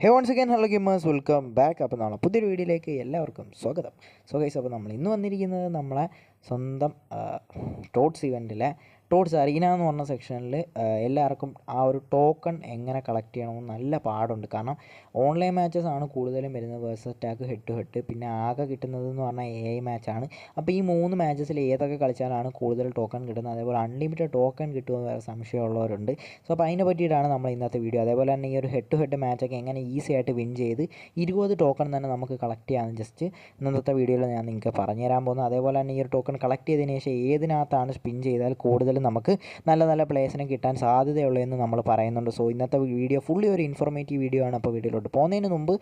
Hey once again hello gamers welcome back അപ്പോൾ നമ്മളെ പുതിയൊരു വീഡിയോയിലേക്ക് എല്ലാവർക്കും സ്വാഗതം. സോ ഗൈസ് അപ്പോൾ നമ്മൾ ഇന്ന് വന്നിരിക്കുന്നത് നമ്മളെ സ്വന്തം ടോട്ട്സ് ഇവന്റിലെ ടോട്ട്സ് അറീന എന്ന് പറഞ്ഞ സെക്ഷനിൽ എല്ലാവർക്കും ആ ഒരു ടോക്കൺ എങ്ങനെ കളക്ട് ചെയ്യണമെന്ന് നല്ല പാടുണ്ട്. കാരണം ഓൺലൈൻ മാച്ചസ് ആണ് കൂടുതലും വരുന്നത് versus attack head to head പിന്നെ ആകെ കിട്ടുന്നത് എന്ന് പറഞ്ഞാൽ എ ഐ മാച്ചാണ് അപ്പോൾ ഈ മൂന്ന് മാച്ചസിൽ ഏതൊക്കെ കളിച്ചാലാണ് കൂടുതൽ ടോക്കൺ കിട്ടുന്നത്? അതേപോലെ അൺലിമിറ്റഡ് ടോക്കൺ കിട്ടുമെന്ന് വേറെ സംശയമുള്ളവരുണ്ട്. സോ അപ്പോൾ അതിനെ പറ്റിയിട്ടാണ് നമ്മൾ ഇന്നത്തെ വീഡിയോ അതേപോലെ തന്നെ ഈ ഒരു ഹെഡ് ടു ഹെഡ് മാച്ചൊക്കെ എങ്ങനെ ഈസി ആയിട്ട് വിൻ ചെയ്ത് ഇരുപത് ടോക്കൺ തന്നെ നമുക്ക് കളക്ട് ചെയ്യാമെന്ന് ജസ്റ്റ് ഇന്നത്തെ വീഡിയോയിൽ ഞാൻ നിങ്ങൾക്ക് പറഞ്ഞുതരാൻ പോകുന്നത് അതേപോലെ തന്നെ ഈ ഒരു ടോക്കൺ കളക്ട് ചെയ്തതിന് ശേഷം ഏതിനകത്താണ് സ്പിൻ ചെയ്താൽ കൂടുതൽ നമുക്ക് നല്ല നല്ല പ്ലേസിനെ കിട്ടാൻ സാധ്യതയുള്ളതെന്ന് നമ്മൾ പറയുന്നുണ്ട്. സോ ഇന്നത്തെ വീഡിയോ ഫുള്ളി ഒരു ഇൻഫോർമേറ്റീവ് വീഡിയോ ആണ്. അപ്പോൾ വീഡിയോയിലോട്ട് പോകുന്നതിന് മുമ്പ്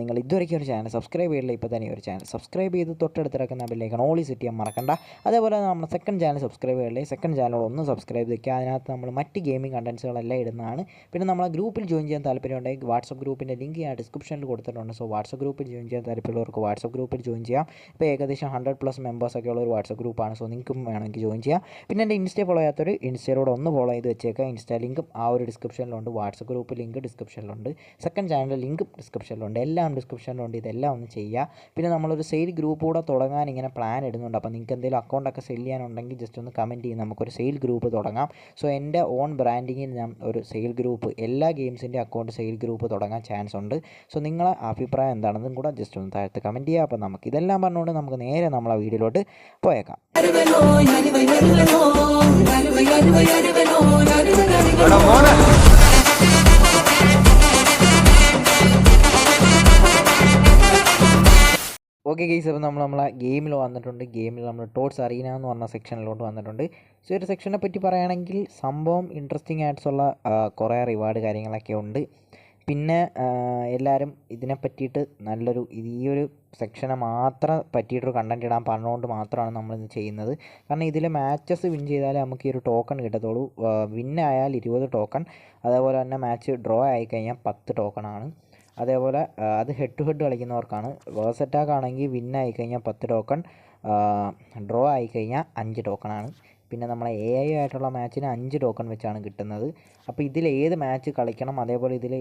നിങ്ങൾ ഇതുവരെയ്ക്കും ഒരു ചാനൽ സബ്സ്ക്രൈബ് ചെയ്തില്ല ഇപ്പോൾ തന്നെ ഒരു ചാനൽ സബ്സ്ക്രൈബ് ചെയ്ത് തൊട്ടടുത്തിറക്കുന്ന ബില്ലേക്കാണ് ഓളി സിറ്റി മറക്കണ്ട. അതേപോലെ നമ്മുടെ സെക്കൻഡ് ചാനൽ സബ്സ്ക്രൈബ് ചെയ്തില്ലേ സെക്കൻഡ് ചാനൽ ഒന്ന് സബ്സ്ക്രൈബ് ചെയ്യുക അതിനകത്ത് നമ്മൾ മറ്റ് ഗെയിമിംഗ് കണ്ടൻസുകളെല്ലാം ഇടുന്നതാണ്. പിന്നെ നമ്മളെ ഗ്രൂപ്പിൽ ജോയിൻ ചെയ്യാൻ താല്പര്യമുണ്ടെങ്കിൽ വാട്സപ്പ് ഗ്രൂപ്പിന്റെ ലിങ്ക് ഞാൻ ഡിസ്ക്രിപ്ഷനിൽ കൊടുത്തിട്ടുണ്ട്. സോ വാട്സപ്പ് ഗ്രൂപ്പിൽ ജോയിൻ ചെയ്യാൻ താല്പര്യമുള്ളവർക്ക് വാട്സപ്പ് ഗ്രൂപ്പിൽ ജോയിൻ ചെയ്യാം. ഇപ്പോൾ ഏകദേശം ഹൺഡ്രഡ് പ്ലസ് മെമ്പേഴ്സൊക്കെ ഉള്ള ഒരു വാട്സപ്പ് ഗ്രൂപ്പാണ് സോ നിങ്ങൾക്കും വേണമെങ്കിൽ ജോയിൻ ചെയ്യാം. പിന്നെ എന്റെ ഇൻസ്റ്റ ഫോളോ ചെയ്യാത്തൊരു ഇൻസ്റ്റയിലൂടെ ഒന്ന് ഫോളോ ചെയ്ത് വെച്ചേക്കാം. ഇൻസ്റ്റാ ലിങ്കും ആ ഒരു ഡിസ്ക്രിപ്ഷനിലുണ്ട് വാട്സപ്പ് ഗ്രൂപ്പ് ലിങ്ക് ഡിസ്ക്രിപ്ഷനിലുണ്ട് സെക്കൻഡ് ചാനൽ ലിങ്കും ഡിസ്ക്രിപ്ഷനിലുണ്ട് എല്ലാം ഡിസ്ക്രിപ്ഷനിലുണ്ട് ഇതെല്ലാം ഒന്ന് ചെയ്യുക പിന്നെ നമ്മളൊരു സെയിൽ ഗ്രൂപ്പ് കൂടെ തുടങ്ങാൻ ഇങ്ങനെ പ്ലാൻ ഇടുന്നുണ്ട്. അപ്പോൾ നിങ്ങൾക്ക് എന്തെങ്കിലും അക്കൗണ്ടൊക്കെ സെയിൽ ചെയ്യാനുണ്ടെങ്കിൽ ജസ്റ്റ് ഒന്ന് കമന്റ് ചെയ്യും. നമുക്കൊരു സെയിൽ ഗ്രൂപ്പ് തുടങ്ങാം. സോ എന്റെ ഓൺ ബ്രാൻഡിങ്ങിൽ ഞാൻ ഒരു സെയിൽ ഗ്രൂപ്പ് എല്ലാ ഗെയിംസിന്റെ അക്കൗണ്ട് സെയിൽ ഗ്രൂപ്പ് തുടങ്ങാൻ ചാൻസ് ഉണ്ട്. സോ നിങ്ങളെ അഭിപ്രായം എന്താണെന്നും കൂടെ ജസ്റ്റ് ഒന്ന് താഴത്ത് കമന്റ് ചെയ്യുക അപ്പോൾ നമുക്ക് ഇതെല്ലാം പറഞ്ഞുകൊണ്ട് നമുക്ക് നേരെ നമ്മളെ വീഡിയോയിലോട്ട് പോയേക്കാം. ഓക്കെ ഗെയ്സ് അപ്പോൾ നമ്മൾ നമ്മളെ ഗെയിമിൽ വന്നിട്ടുണ്ട്. ഗെയിമിൽ നമ്മൾ ടോട്ട്സ് അറീന എന്ന് പറഞ്ഞ സെക്ഷനിലോട്ട് വന്നിട്ടുണ്ട്. സോ ഒരു സെക്ഷനെ പറ്റി പറയുകയാണെങ്കിൽ സംഭവം ഇൻട്രസ്റ്റിംഗ് ആയിട്ടുള്ള കുറേ റിവാർഡ് കാര്യങ്ങളൊക്കെ ഉണ്ട്. പിന്നെ എല്ലാവരും ഇതിനെ പറ്റിയിട്ട് നല്ലൊരു ഈ ഒരു സെക്ഷനെ മാത്രം പറ്റിയിട്ടൊരു കണ്ടന്റ് ഇടാൻ പറഞ്ഞുകൊണ്ട് മാത്രമാണ് നമ്മൾ നമ്മളിത് ചെയ്യുന്നത്. കാരണം ഇതിൽ മാച്ചസ് വിൻ ചെയ്താലേ നമുക്ക് ഈ ഒരു ടോക്കൺ കിട്ടത്തുള്ളൂ. വിൻ ആയാൽ ഇരുപത് ടോക്കൺ അതേപോലെ തന്നെ മാച്ച് ഡ്രോ ആയിക്കഴിഞ്ഞാൽ പത്ത് ടോക്കണാണ് അതേപോലെ അത് ഹെഡ് ടു ഹെഡ് കളിക്കുന്നവർക്കാണ്. വേഴ്സ് അറ്റാക്ക് ആണെങ്കിൽ വിൻ ആയിക്കഴിഞ്ഞാൽ പത്ത് ടോക്കൺ ഡ്രോ ആയിക്കഴിഞ്ഞാൽ അഞ്ച് ടോക്കണാണ് പിന്നെ നമ്മളെ എ ഐ ആയിട്ടുള്ള മാച്ചിന് അഞ്ച് ടോക്കൺ വെച്ചാണ് കിട്ടുന്നത്. അപ്പോൾ ഇതിൽ ഏത് മാച്ച് കളിക്കണം അതേപോലെ ഇതിൽ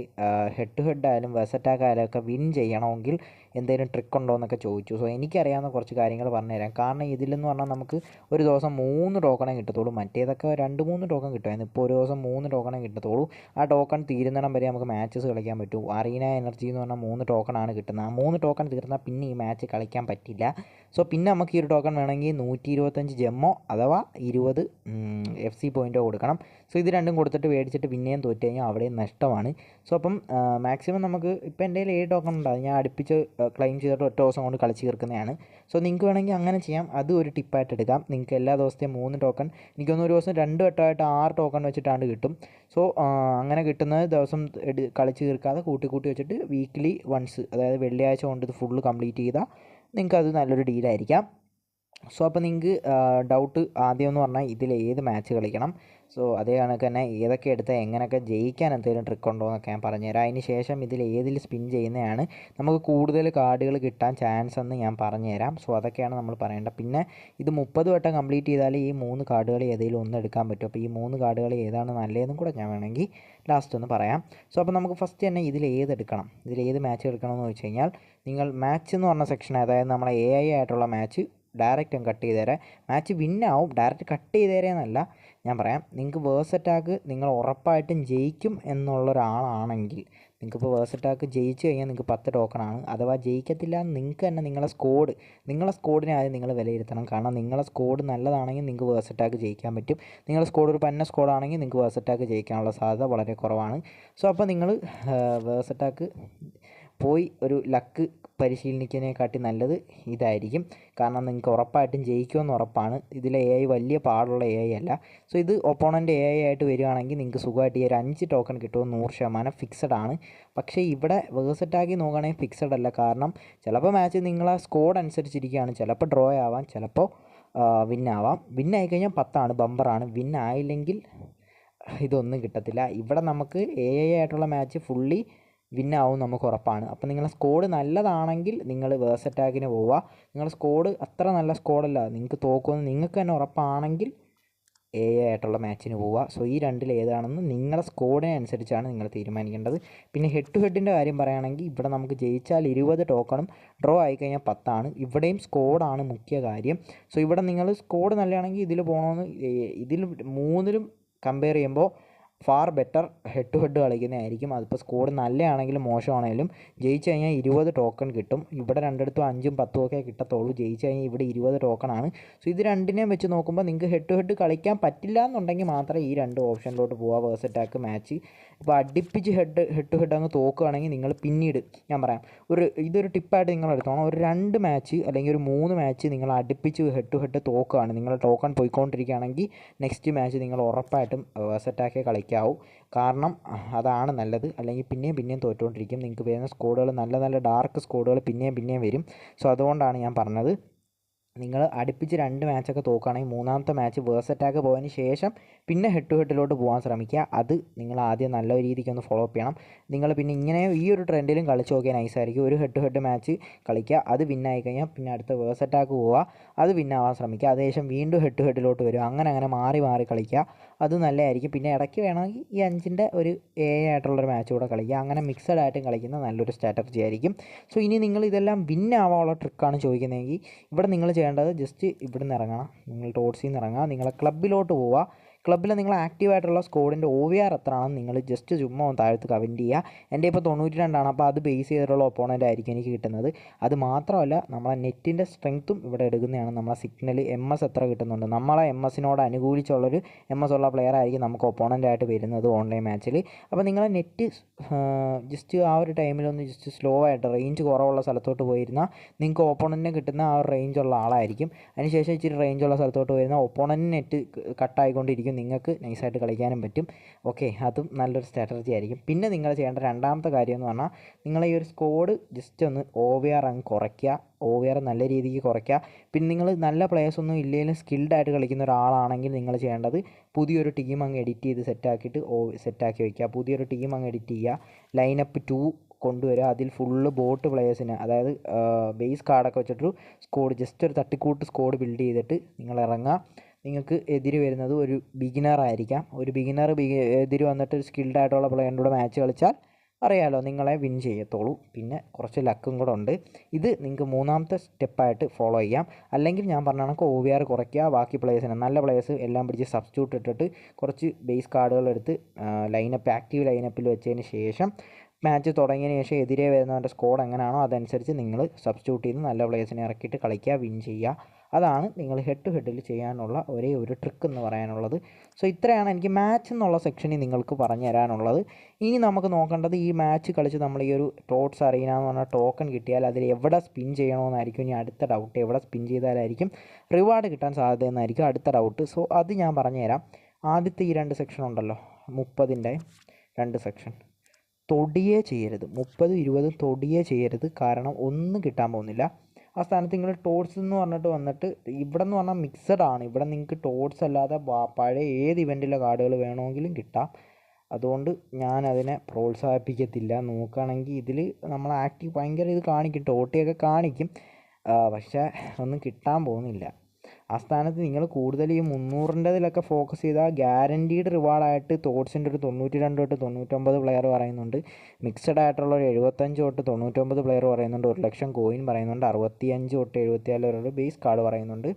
ഹെഡ് ടു ഹെഡ് ആയാലും വേഴ്സ് അറ്റാക്ക് ആയാലും ഒക്കെ വിൻ ചെയ്യണമെങ്കിൽ എന്തെങ്കിലും ട്രിക്ക് ഉണ്ടോ എന്നൊക്കെ ചോദിച്ചു. സോ എനിക്കറിയാവുന്ന കുറച്ച് കാര്യങ്ങൾ പറഞ്ഞുതരാം. കാരണം ഇതിലെന്ന് പറഞ്ഞാൽ നമുക്ക് ഒരു ദിവസം മൂന്ന് ടോക്കണേ കിട്ടത്തുള്ളൂ. മറ്റേതൊക്കെ രണ്ട് മൂന്ന് ടോക്കൺ കിട്ടുമായിരുന്നു. ഇപ്പോൾ ഒരു ദിവസം മൂന്ന് ടോക്കണേ കിട്ടത്തുള്ളൂ. ആ ടോക്കൺ തീരുന്നിടം വരെ നമുക്ക് മാച്ചസ് കളിക്കാൻ പറ്റും. അറീന എനർജി എന്ന് പറഞ്ഞാൽ മൂന്ന് ടോക്കണാണ് കിട്ടുന്നത്. ആ മൂന്ന് ടോക്കൺ തീർന്നാൽ പിന്നെ ഈ മാച്ച് കളിക്കാൻ പറ്റില്ല. സോ പിന്നെ നമുക്ക് ഈ ഒരു ടോക്കൺ വേണമെങ്കിൽ നൂറ്റി ഇരുപത്തഞ്ച് ജെമ്മോ അഥവാ ഇരുപത് എഫ് സി പോയിന്റോ കൊടുക്കണം. സോ ഇത് രണ്ടും കൊടുത്തിട്ട് മേടിച്ചിട്ട് പിന്നെയും തോറ്റു കഴിഞ്ഞാൽ അവിടെയും നഷ്ടമാണ്. സോ അപ്പം മാക്സിമം നമുക്ക് ഇപ്പോൾ എന്റെ കയ്യിൽ ഏഴ് ടോക്കൺ ഉണ്ടാകും ഞാൻ അടുപ്പിച്ച് ക്ലെയിം ചെയ്തിട്ട് ഒറ്റ ദിവസം കൊണ്ട് കളിച്ച് തീർക്കുന്നതാണ്. സോ നിങ്ങൾക്ക് വേണമെങ്കിൽ അങ്ങനെ ചെയ്യാം. അത് ഒരു ടിപ്പായിട്ട് എടുക്കാം. നിങ്ങൾക്ക് എല്ലാ ദിവസത്തെയും മൂന്ന് ടോക്കൺ എനിക്കൊന്ന് ഒരു ദിവസം രണ്ട് വട്ടമായിട്ട് ആറ് ടോക്കൺ വെച്ചിട്ടാണ് കിട്ടും. സോ അങ്ങനെ കിട്ടുന്നത് ദിവസം കളിച്ച് തീർക്കാതെ കൂട്ടി കൂട്ടി വെച്ചിട്ട് വീക്ക്ലി വൺസ് അതായത് വെള്ളിയാഴ്ച കൊണ്ട് ഇത് ഫുള്ള് കംപ്ലീറ്റ് ചെയ്താൽ നിങ്ങൾക്ക് അത് നല്ലൊരു ഡീലായിരിക്കാം സോ അപ്പോൾ നിങ്ങൾക്ക് ഡൗട്ട് ആദ്യം എന്ന് പറഞ്ഞാൽ ഇതിൽ ഏത് മാച്ച് കളിക്കണം? സോ അതേ കണക്ക് തന്നെ ഏതൊക്കെ എടുത്താൽ എങ്ങനെയൊക്കെ ജയിക്കാൻ എന്തെങ്കിലും ട്രിക്ക് ഉണ്ടോ എന്നൊക്കെ ഞാൻ പറഞ്ഞുതരാം. അതിന് ശേഷം ഇതിൽ ഏതിൽ സ്പിൻ ചെയ്യുന്നതാണ് നമുക്ക് കൂടുതൽ കാർഡുകൾ കിട്ടാൻ ചാൻസ് എന്ന് ഞാൻ പറഞ്ഞുതരാം. സോ അതൊക്കെയാണ് നമ്മൾ പറയേണ്ടത്. പിന്നെ ഇത് മുപ്പത് വട്ടം കംപ്ലീറ്റ് ചെയ്താൽ ഈ മൂന്ന് കാർഡുകൾ ഏതെങ്കിലും ഒന്ന് എടുക്കാൻ പറ്റും. അപ്പോൾ ഈ മൂന്ന് കാർഡുകൾ ഏതാണ് നല്ലതെന്നും കൂടെ ഞാൻ വേണമെങ്കിൽ ലാസ്റ്റ് ഒന്ന് പറയാം. സോ അപ്പോൾ നമുക്ക് ഫസ്റ്റ് തന്നെ ഇതിൽ ഏത് എടുക്കണം? ഇതിൽ ഏത് മാച്ച് എടുക്കണമെന്ന് വെച്ച് കഴിഞ്ഞാൽ നിങ്ങൾ മാച്ച് എന്ന് പറഞ്ഞ സെക്ഷൻ അതായത് നമ്മളെ എ ആയിട്ടുള്ള മാച്ച് ഡയറക്റ്റ് കട്ട് ചെയ്ത് തരാം മാച്ച് വിന്നാവും ഡയറക്റ്റ് കട്ട് ചെയ്ത് തരാമെന്നല്ല ഞാൻ പറയാം. നിങ്ങൾക്ക് വേഴ്സ് അറ്റാക്ക് നിങ്ങൾ ഉറപ്പായിട്ടും ജയിക്കും എന്നുള്ള ഒരാളാണെങ്കിൽ നിങ്ങൾക്കിപ്പോൾ വേഴ്സ് അറ്റാക്ക് ജയിച്ചു കഴിഞ്ഞാൽ നിങ്ങൾക്ക് പത്ത് ടോക്കണാണ് അഥവാ ജയിക്കത്തില്ല നിങ്ങൾക്ക് തന്നെ നിങ്ങളെ സ്കോഡ് നിങ്ങളെ സ്കോഡിനെ ആദ്യം നിങ്ങൾ വിലയിരുത്തണം. കാരണം നിങ്ങളെ സ്കോഡ് നല്ലതാണെങ്കിൽ നിങ്ങൾക്ക് വേഴ്സ് അറ്റാക്ക് ജയിക്കാൻ പറ്റും. നിങ്ങളുടെ സ്കോഡ് ഒരു പന്ന സ്കോഡാണെങ്കിൽ നിങ്ങൾക്ക് വേഴ്സ് അറ്റാക്ക് ജയിക്കാനുള്ള സാധ്യത വളരെ കുറവാണ്. സോ അപ്പോൾ നിങ്ങൾ വേഴ്സ് അറ്റാക്ക് പോയി ഒരു ലക്ക് പരിശീലനിക്കുന്നതിനെക്കാട്ടി നല്ലത് ഇതായിരിക്കും. കാരണം നിങ്ങൾക്ക് ഉറപ്പായിട്ടും ജയിക്കുമെന്ന് ഉറപ്പാണ്. ഇതിലെ എ ഐ വലിയ പാടുള്ള എ ഐ അല്ല. സോ ഇത് ഒപ്പോണന്റ് എ ഐ ആയിട്ട് വരികയാണെങ്കിൽ നിങ്ങൾക്ക് സുഖമായിട്ട് ഈ ഒരു അഞ്ച് ടോക്കൺ കിട്ടുമോ നൂറ് ശതമാനം ഫിക്സഡ് ആണ്. പക്ഷേ ഇവിടെ വേഴ്സറ്റാക്കി നോക്കുകയാണെങ്കിൽ ഫിക്സഡ് അല്ല. കാരണം ചിലപ്പോൾ മാച്ച് നിങ്ങളെ സ്കോഡ് അനുസരിച്ചിരിക്കുകയാണ്. ചിലപ്പോൾ ഡ്രോ ആവാം ചിലപ്പോൾ വിന്നാവാം വിന്നായി കഴിഞ്ഞാൽ പത്താണ് ബമ്പറാണ് വിന്നായില്ലെങ്കിൽ ഇതൊന്നും കിട്ടത്തില്ല. ഇവിടെ നമുക്ക് എ ഐ ആയിട്ടുള്ള മാച്ച് ഫുള്ളി വിന്നാവും നമുക്ക് ഉറപ്പാണ്. അപ്പോൾ നിങ്ങളുടെ സ്കോഡ് നല്ലതാണെങ്കിൽ നിങ്ങൾ വേഴ്സ് അറ്റാക്കിന് പോവുക. നിങ്ങളുടെ സ്കോഡ് അത്ര നല്ല സ്കോഡല്ല നിങ്ങൾക്ക് തോക്കുമെന്ന് നിങ്ങൾക്ക് തന്നെ ഉറപ്പാണെങ്കിൽ എ ആയിട്ടുള്ള മാച്ചിന് പോവുക. സോ ഈ രണ്ടിൽ ഏതാണെന്ന് നിങ്ങളുടെ സ്കോഡിനെ അനുസരിച്ചാണ് നിങ്ങൾ തീരുമാനിക്കേണ്ടത്. പിന്നെ ഹെഡ് ടു ഹെഡിന്റെ കാര്യം പറയുകയാണെങ്കിൽ ഇവിടെ നമുക്ക് ജയിച്ചാൽ ഇരുപത് ടോക്കണും ഡ്രോ ആയിക്കഴിഞ്ഞാൽ പത്താണ്. ഇവിടെയും സ്കോഡാണ് മുഖ്യ കാര്യം. സോ ഇവിടെ നിങ്ങൾ സ്കോഡ് നല്ലതാണെങ്കിൽ ഇതിൽ പോകണമെന്ന് ഇതിൽ മൂന്നിലും കമ്പയർ ചെയ്യുമ്പോൾ far better head to head കളിക്കുന്നതായിരിക്കും. അതിപ്പോൾ സ്കോഡ് നല്ലതാണെങ്കിലും മോശമാണെങ്കിലും ജയിച്ചു കഴിഞ്ഞാൽ ഇരുപത് ടോക്കൺ കിട്ടും. ഇവിടെ രണ്ടിടത്തും അഞ്ചും പത്തും ഒക്കെ കിട്ടത്തുള്ളൂ. ജയിച്ചു കഴിഞ്ഞാൽ ഇവിടെ ഇരുപത് ടോക്കണാണ് സോ ഇത് രണ്ടിനെയും വെച്ച് നോക്കുമ്പോൾ നിങ്ങൾക്ക് ഹെഡ് ടു ഹെഡ് കളിക്കാൻ പറ്റില്ല എന്നുണ്ടെങ്കിൽ മാത്രമേ ഈ രണ്ട് ഓപ്ഷനിലോട്ട് പോവുക വേഴ്സ് അറ്റാക്ക് മാച്ച് ഇപ്പോൾ അടുപ്പിച്ച് ഹെഡ് ഹെഡ് ടു ഹെഡ് അങ്ങ് തോക്കുകയാണെങ്കിൽ നിങ്ങൾ പിന്നീട് ഞാൻ പറയാം. ഒരു ഇതൊരു ടിപ്പായിട്ട് നിങ്ങൾ എടുത്തോണം. ഒരു രണ്ട് മാച്ച് അല്ലെങ്കിൽ ഒരു മൂന്ന് മാച്ച് നിങ്ങൾ അടുപ്പിച്ച് ഹെഡ് ടു ഹെഡ് തോക്കുകയാണ്. നിങ്ങൾ ടോക്കൺ പോയിക്കൊണ്ടിരിക്കുകയാണെങ്കിൽ നെക്സ്റ്റ് മാച്ച് നിങ്ങൾ ഉറപ്പായിട്ടും വേഴ്സ് അറ്റാക്കേ കളിക്കാവൂ കാരണം അതാണ് നല്ലത്. അല്ലെങ്കിൽ പിന്നെയും പിന്നെയും തോറ്റുകൊണ്ടിരിക്കും. നിങ്ങൾക്ക് വരുന്ന സ്കോഡുകൾ നല്ല നല്ല ഡാർക്ക് സ്കോഡുകൾ പിന്നെയും പിന്നെയും വരും. സോ അതുകൊണ്ടാണ് ഞാൻ പറഞ്ഞത്. നിങ്ങൾ അടുപ്പിച്ച് രണ്ട് മാച്ചൊക്കെ തോക്കുകയാണെങ്കിൽ മൂന്നാമത്തെ മാച്ച് വേഴ്സ് അറ്റാക്ക് പോയതിന് ശേഷം പിന്നെ ഹെഡ് ടു ഹെഡിലോട്ട് പോകാൻ ശ്രമിക്കുക. അത് നിങ്ങൾ ആദ്യം നല്ല രീതിക്ക് ഒന്ന് ഫോളോ അപ്പ് ചെയ്യണം. നിങ്ങൾ പിന്നെ ഇങ്ങനെ ഈ ഒരു ട്രെൻഡിലും കളിച്ച് നോക്കിയാൽ നൈസായിരിക്കും ഒരു ഹെഡ് ടു ഹെഡ് മാച്ച് കളിക്കുക. അത് വിന്നായി കഴിഞ്ഞാൽ പിന്നെ അടുത്ത വേഴ്സ് അറ്റാക്ക് പോവുക. അത് വിന്നാവാൻ ശ്രമിക്കുക. അതിനുശേഷം വീണ്ടും ഹെഡ് ടു ഹെഡിലോട്ട് വരും അങ്ങനെ അങ്ങനെ മാറി മാറി കളിക്കുക. അത് നല്ലതായിരിക്കും. പിന്നെ ഇടയ്ക്ക് വേണമെങ്കിൽ ഈ അഞ്ചിന്റെ ഒരു എ ആയിട്ടുള്ളൊരു മാച്ച് കൂടെ കളിക്കുക അങ്ങനെ മിക്സഡ് ആയിട്ടും കളിക്കുന്ന നല്ലൊരു സ്ട്രാറ്റജി ആയിരിക്കും. സോ ഇനി നിങ്ങൾ ഇതെല്ലാം വിൻ ആവാനുള്ള ട്രിക്കാണ് ചോദിക്കുന്നതെങ്കിൽ ഇവിടെ നിങ്ങൾ ചെയ്യേണ്ടത് ജസ്റ്റ് ഇവിടെ നിന്ന് ഇറങ്ങണം. നിങ്ങൾ ടോട്സിൽ നിന്ന് ഇറങ്ങുക. നിങ്ങളെ ക്ലബിലോട്ട് പോവുക. ക്ലബ്ബിൽ നിങ്ങൾ ആക്റ്റീവായിട്ടുള്ള സ്കോഡിന്റെ ഒ വി ആർ എത്രയാണെന്ന് നിങ്ങൾ ജസ്റ്റ് ചുമ്മാ ഒന്ന് താഴത്ത് കമന്റ് ചെയ്യുക. എന്റെ ഇപ്പോൾ തൊണ്ണൂറ്റി രണ്ടാണ് അപ്പോൾ അത് ബേസ് ചെയ്തിട്ടുള്ള ഒപ്പോണന്റ് ആയിരിക്കും എനിക്ക് കിട്ടുന്നത്. അത് മാത്രമല്ല നമ്മളെ നെറ്റിന്റെ സ്ട്രെങ്ത്തും ഇവിടെ എടുക്കുന്നതാണ്. നമ്മളെ സിഗ്നൽ എം എസ് എത്ര കിട്ടുന്നുണ്ട്? നമ്മളെ എം എസിനോട് അനുകൂലിച്ചുള്ളൊരു എം എസ് ഉള്ള പ്ലെയർ ആയിരിക്കും നമുക്ക് ഒപ്പോണന്റ് ആയിട്ട് വരുന്നത് ഓൺലൈൻ മാച്ചിൽ അപ്പോൾ നിങ്ങളെ നെറ്റ് ജസ്റ്റ് ആ ഒരു ടൈമിലൊന്ന് ജസ്റ്റ് സ്ലോ ആയിട്ട് റേഞ്ച് കുറവുള്ള സ്ഥലത്തോട്ട് പോയിരുന്നാൽ നിങ്ങൾക്ക് ഓപ്പോണന്റിന് കിട്ടുന്ന ആ ഒരു റേഞ്ചുള്ള ആളായിരിക്കും. അതിനുശേഷം ഇച്ചിരി റേഞ്ചുള്ള സ്ഥലത്തോട്ട് വരുന്ന ഓപ്പോണന്റ് നെറ്റ് കട്ടായിക്കൊണ്ടിരിക്കും നിങ്ങൾക്ക് നൈസായിട്ട് കളിക്കാനും പറ്റും. ഓക്കെ അതും നല്ലൊരു സ്ട്രാറ്റജി ആയിരിക്കും. പിന്നെ നിങ്ങൾ ചെയ്യേണ്ട രണ്ടാമത്തെ കാര്യം എന്ന് പറഞ്ഞാൽ നിങ്ങൾ ഈ ഒരു സ്കോഡ് ജസ്റ്റ് ഒന്ന് ഒ വി ആർ അങ്ങ് കുറയ്ക്കുക. ഒ വി ആർ നല്ല രീതിക്ക് കുറയ്ക്കുക. പിന്നെ നിങ്ങൾ നല്ല പ്ലേയേഴ്സ് ഒന്നും ഇല്ലെങ്കിലും സ്കിൽഡ് ആയിട്ട് കളിക്കുന്ന ഒരാളാണെങ്കിൽ നിങ്ങൾ ചെയ്യേണ്ടത് പുതിയൊരു ടീം അങ്ങ് എഡിറ്റ് ചെയ്ത് സെറ്റാക്കിയിട്ട് ഓ സെറ്റാക്കി വയ്ക്കുക പുതിയൊരു ടീം അങ്ങ് എഡിറ്റ് ചെയ്യുക. ലൈനപ്പ് ടു കൊണ്ടുവരിക. അതിൽ ഫുള്ള് ബോട്ട് പ്ലേയേഴ്സിന് അതായത് ബേസ് കാർഡൊക്കെ വെച്ചിട്ടൊരു സ്കോഡ് ജസ്റ്റ് ഒരു തട്ടിക്കൂട്ട് സ്കോഡ് ബിൽഡ് ചെയ്തിട്ട് നിങ്ങൾ ഇറങ്ങുക. നിങ്ങൾക്ക് എതിര് വരുന്നത് ഒരു ബിഗിനർ ആയിരിക്കാം. ഒരു ബിഗിനർ ബിഗി എതിര് വന്നിട്ട് ഒരു സ്കിൽഡ് ആയിട്ടുള്ള പ്ലെയറിന്റെ മാച്ച് കളിച്ചാൽ അറിയാലോ നിങ്ങളെ വിൻ ചെയ്യത്തുള്ളൂ. പിന്നെ കുറച്ച് ലക്കും കൂടെ ഉണ്ട്. ഇത് നിങ്ങൾക്ക് മൂന്നാമത്തെ സ്റ്റെപ്പായിട്ട് ഫോളോ ചെയ്യാം. അല്ലെങ്കിൽ ഞാൻ പറഞ്ഞ കണക്ക് ഒ വി ആർ കുറയ്ക്കുക ബാക്കി പ്ലേയേഴ്സിനെ നല്ല പ്ലേയേഴ്സ് എല്ലാം പിടിച്ച് സബ്സ്റ്റിറ്റ്യൂട്ട് ഇട്ടിട്ട് കുറച്ച് ബേസ് കാർഡുകൾ എടുത്ത് ലൈനപ്പ് ആക്റ്റീവ് ലൈനപ്പിൽ വെച്ചതിന് ശേഷം മാച്ച് തുടങ്ങിയതിന് ശേഷം എതിരെ വരുന്നവന്റെ സ്കോഡ് എങ്ങനെയാണോ അതനുസരിച്ച് നിങ്ങൾ സബ്സ്റ്റിറ്റ്യൂട്ട് ചെയ്ത് നല്ല പ്ലേയേഴ്സിനെ ഇറക്കിയിട്ട് കളിക്കുക വിൻ ചെയ്യുക. അതാണ് നിങ്ങൾ ഹെഡ് ടു ഹെഡിൽ ചെയ്യാനുള്ള ഒരേ ഒരു ട്രിക്ക് എന്ന് പറയാനുള്ളത്. സോ ഇത്രയാണ് എനിക്ക് മാച്ച് എന്നുള്ള സെക്ഷനിൽ നിങ്ങൾക്ക് പറഞ്ഞു തരാനുള്ളത്. ഇനി നമുക്ക് നോക്കേണ്ടത് ഈ മാച്ച് കളിച്ച് നമ്മൾ ഈ ഒരു ടോട്ട്സ് അറീന എന്ന് പറഞ്ഞ ടോക്കൺ കിട്ടിയാൽ അതിൽ എവിടെ സ്പിൻ ചെയ്യണമെന്നായിരിക്കും. ഇനി അടുത്ത ഡൗട്ട് എവിടെ സ്പിൻ ചെയ്താലായിരിക്കും റിവാർഡ് കിട്ടാൻ സാധ്യതയെന്നായിരിക്കും അടുത്ത ഡൗട്ട് സോ അത് ഞാൻ പറഞ്ഞുതരാം ആദ്യത്തെ ഈ രണ്ട് സെക്ഷൻ ഉണ്ടല്ലോ. മുപ്പതിന്റെ രണ്ട് സെക്ഷൻ തൊടിയേ ചെയ്യരുത്. മുപ്പതും ഇരുപതും തൊടിയേ ചെയ്യരുത്. കാരണം ഒന്നും കിട്ടാൻ പോകുന്നില്ല. ആ സ്ഥാനത്ത് നിങ്ങൾ ടോട്ട്സ് എന്ന് പറഞ്ഞിട്ട് വന്നിട്ട് ഇവിടെ എന്ന് പറഞ്ഞാൽ മിക്സഡ് ആണ്. ഇവിടെ നിങ്ങൾക്ക് ടോട്ട്സ് അല്ലാതെ പഴയ ഏത് ഇവന്റിലെ കാർഡുകൾ വേണമെങ്കിലും കിട്ടാം. അതുകൊണ്ട് ഞാൻ അതിനെ പ്രോത്സാഹിപ്പിക്കത്തില്ല. നോക്കുകയാണെങ്കിൽ ഇതിൽ നമ്മൾ ആക്റ്റീവ് ഭയങ്കര ഇത് കാണിക്കും. ടോട്ടിയൊക്കെ കാണിക്കും. പക്ഷേ ഒന്നും കിട്ടാൻ പോകുന്നില്ല. ആ സ്ഥാനത്ത് നിങ്ങൾ കൂടുതൽ ഈ മുന്നൂറിന്റെതിലൊക്കെ ഫോക്കസ് ചെയ്താൽ ഗ്യാരന്റീഡ് റിവാർഡായിട്ട് തോട്ട്സിന്റെ ഒരു തൊണ്ണൂറ്റി രണ്ട് തൊട്ട് തൊണ്ണൂറ്റൊമ്പത് പ്ലെയർ പറയുന്നുണ്ട്. മിക്സഡ് ആയിട്ടുള്ള ഒരു എഴുപത്തഞ്ച് തൊട്ട് തൊണ്ണൂറ്റൊമ്പത് പ്ലെയർ പറയുന്നുണ്ട്. ഒരു ലക്ഷം കോയിൻ പറയുന്നുണ്ട്. അറുപത്തി അഞ്ച് തൊട്ട് എഴുപത്തിനാല് വരെ ബേസ് കാർഡ് പറയുന്നുണ്ട്.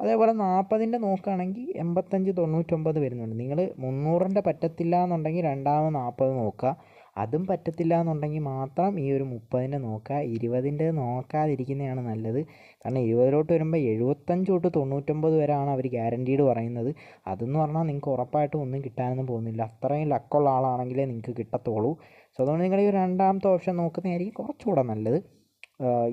അതേപോലെ നാൽപ്പതിന്റെ നോക്കുകയാണെങ്കിൽ എൺപത്തഞ്ച് തൊണ്ണൂറ്റൊമ്പത് വരുന്നുണ്ട്. നിങ്ങൾ മുന്നൂറിന്റെ പറ്റത്തില്ല എന്നുണ്ടെങ്കിൽ രണ്ടാമത് നാൽപ്പത് നോക്കുക. അതും പറ്റത്തില്ല എന്നുണ്ടെങ്കിൽ മാത്രം ഈ ഒരു മുപ്പതിന്റെ നോക്കുക. ഇരുപതിന്റെ നോക്കാതിരിക്കുന്നതാണ് നല്ലത്. കാരണം ഇരുപതിലോട്ട് വരുമ്പോൾ എഴുപത്തഞ്ച് തൊട്ട് തൊണ്ണൂറ്റൊമ്പത് വരെയാണ് അവർ ഗ്യാരന്റീഡ് പറയുന്നത്. അതെന്ന് പറഞ്ഞാൽ നിങ്ങൾക്ക് ഉറപ്പായിട്ടും ഒന്നും കിട്ടാനൊന്നും പോകുന്നില്ല. അത്രയും ലക്കുള്ള ആളാണെങ്കിലേ നിങ്ങൾക്ക് കിട്ടത്തുള്ളൂ. സോ അതുകൊണ്ട് നിങ്ങൾ ഈ രണ്ടാമത്തെ ഓപ്ഷൻ നോക്കുന്നതായിരിക്കും കുറച്ചുകൂടെ നല്ലത്.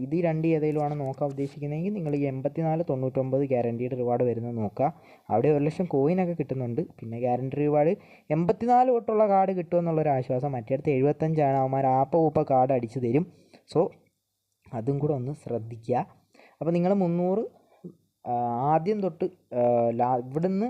ഇത് രണ്ട് ഏതെങ്കിലുമാണ് നോക്കാൻ ഉദ്ദേശിക്കുന്നതെങ്കിൽ നിങ്ങൾ ഈ എൺപത്തിനാല് തൊണ്ണൂറ്റൊമ്പത് ഗ്യാരന്റീഡ് റിവാർഡ് വരുന്നത് നോക്കുക. അവിടെ ഒരു ലക്ഷം കോയിനൊക്കെ കിട്ടുന്നുണ്ട്. പിന്നെ ഗ്യാരണ്ടി റിവാർഡ് എൺപത്തിനാല് തൊട്ടുള്ള കാർഡ് കിട്ടുമെന്നുള്ളൊരു ആശ്വാസം. മറ്റേടത്ത് എഴുപത്തഞ്ചാണ്. അവന്മാർ ആപ്പ ഊപ്പ കാർഡ് അടിച്ച് തരും. സോ അതും കൂടെ ഒന്ന് ശ്രദ്ധിക്കുക. അപ്പോൾ നിങ്ങൾ മുന്നൂറ് ആദ്യം തൊട്ട് ലാ ഇവിടുന്ന്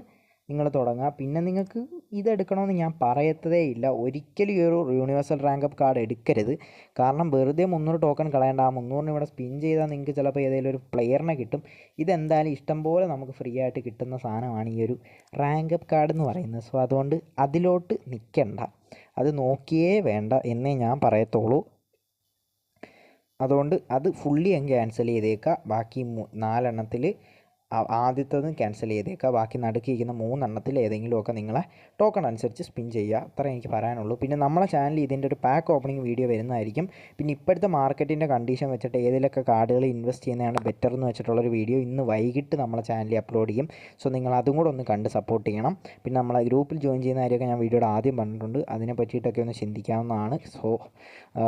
നിങ്ങൾ തുടങ്ങുക. പിന്നെ നിങ്ങൾക്ക് ഇതെടുക്കണമെന്ന് ഞാൻ പറയത്തതേ ഇല്ല. ഒരിക്കലും ഈ ഒരു യൂണിവേഴ്സൽ റാങ്ക് അപ്പ് കാർഡ് എടുക്കരുത്. കാരണം വെറുതെ മുന്നൂറ് ടോക്കൺ കളയേണ്ട ആ മുന്നൂറിന് ഇവിടെ സ്പിൻ ചെയ്താൽ നിങ്ങൾക്ക് ചിലപ്പോൾ ഏതെങ്കിലും ഒരു പ്ലെയറിനെ കിട്ടും. ഇതെന്തായാലും ഇഷ്ടം പോലെ നമുക്ക് ഫ്രീ ആയിട്ട് കിട്ടുന്ന സാധനമാണ് ഈ ഒരു റാങ്ക് അപ്പ് കാർഡ് എന്ന് പറയുന്നത്. സോ അതുകൊണ്ട് അതിലോട്ട് നിൽക്കണ്ട. അത് നോക്കിയേ വേണ്ട എന്നേ ഞാൻ പറയത്തുള്ളൂ. അതുകൊണ്ട് അത് ഫുള്ളി അങ്ങ് ക്യാൻസൽ ചെയ്തേക്കുക. ബാക്കി നാലെണ്ണത്തിൽ ആദ്യത്തത് ക്യാൻസൽ ചെയ്തേക്കുക. ബാക്കി നടുക്കിയിരിക്കുന്ന മൂന്നെണ്ണത്തിൽ ഏതെങ്കിലുമൊക്കെ നിങ്ങളെ ടോക്കൺ അനുസരിച്ച് സ്പിൻ ചെയ്യുക. അത്ര എനിക്ക് പറയാനുള്ളൂ. പിന്നെ നമ്മളെ ചാനലിൽ ഇതിന്റെ ഒരു പാക്ക് ഓപ്പണിംഗ് വീഡിയോ വരുന്നതായിരിക്കും. പിന്നെ ഇപ്പോഴത്തെ മാർക്കറ്റിന്റെ കണ്ടീഷൻ വെച്ചിട്ട് ഏതിലൊക്കെ കാർഡുകൾ ഇൻവെസ്റ്റ് ചെയ്യുന്നതാണ് ബെറ്റർ എന്ന് വെച്ചിട്ടുള്ളൊരു വീഡിയോ ഇന്ന് വൈകിട്ട് നമ്മളെ ചാനലിൽ അപ്ലോഡ് ചെയ്യും. സോ നിങ്ങൾ അതും കൂടെ ഒന്ന് കണ്ട് സപ്പോർട്ട് ചെയ്യണം. പിന്നെ നമ്മളെ ഗ്രൂപ്പിൽ ജോയിൻ ചെയ്യുന്ന കാര്യമൊക്കെ ഞാൻ വീഡിയോയുടെ ആദ്യം പറഞ്ഞിട്ടുണ്ട്. അതിനെ പറ്റിയിട്ടൊക്കെ ഒന്ന് ചിന്തിക്കാവുന്നതാണ്. സോ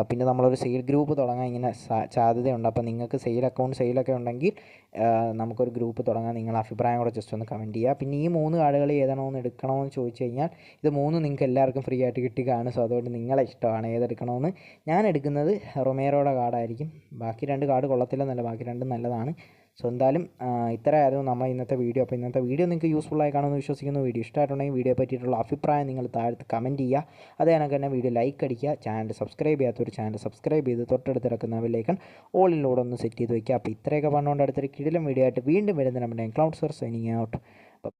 പിന്നെ നമ്മളൊരു സെയിൽ ഗ്രൂപ്പ് തുടങ്ങാൻ ഇങ്ങനെ സാധ്യതയുണ്ട്. അപ്പോൾ നിങ്ങൾക്ക് സെയിൽ അക്കൗണ്ട് സെയിലൊക്കെ ഉണ്ടെങ്കിൽ നമുക്കൊരു ഗ്രൂപ്പ് തുടങ്ങാൻ നിങ്ങൾ അഭിപ്രായം കൂടെ ജസ്റ്റ് ഒന്ന് കമന്റ് ചെയ്യുക. പിന്നെ ഈ മൂന്ന് കാർഡുകൾ ഏതാണോന്ന് എടുക്കണമെന്ന് ചോദിച്ചു കഴിഞ്ഞാൽ ഇത് മൂന്ന് നിങ്ങൾക്ക് എല്ലാവർക്കും ഫ്രീ ആയിട്ട് കിട്ടി കാണും. സോ അതുകൊണ്ട് നിങ്ങളെ ഇഷ്ടമാണ് ഏതെടുക്കണമെന്ന് ഞാൻ എടുക്കുന്നത് റൊമേറോയുടെ കാർഡായിരിക്കും ബാക്കി രണ്ട് കാർഡ് കൊള്ളത്തില്ലെന്നല്ല ബാക്കി രണ്ടും നല്ലതാണ്. സോ എന്തായാലും ഇത്രയായിരുന്നു നമ്മൾ ഇന്നത്തെ വീഡിയോ. അപ്പോൾ ഇന്നത്തെ വീഡിയോ നിങ്ങൾക്ക് യൂസ്ഫുൾ ആയി കാണുമെന്ന് വിശ്വസിക്കുന്നു. വീഡിയോ ഇഷ്ടമായിട്ടുണ്ടെങ്കിൽ വീഡിയോ പറ്റിയിട്ടുള്ള അഭിപ്രായം നിങ്ങൾ താഴത്ത് കമന്റ് ചെയ്യുക. അതേ കണക്ക് തന്നെ വീഡിയോ ലൈക്ക് അടിക്കുക. ചാനൽ സബ്സ്ക്രൈബ് ചെയ്യാത്തൊരു ചാനൽ സബ്സ്ക്രൈബ് ചെയ്ത് തൊട്ടടുത്ത് കിടക്കുന്ന ബെല്ലൈക്കൺ ഓളിലൂടെ ഒന്ന് സെറ്റ് ചെയ്ത് വയ്ക്കുക അപ്പോൾ ഇത്രയൊക്കെ പറഞ്ഞുകൊണ്ട് അടുത്തൊരു കിടിലം വീഡിയോ ആയിട്ട് വീണ്ടും വരുന്ന നമ്മുടെ ക്ലൗഡ് സോർ സൈനിങ് ഔട്ട്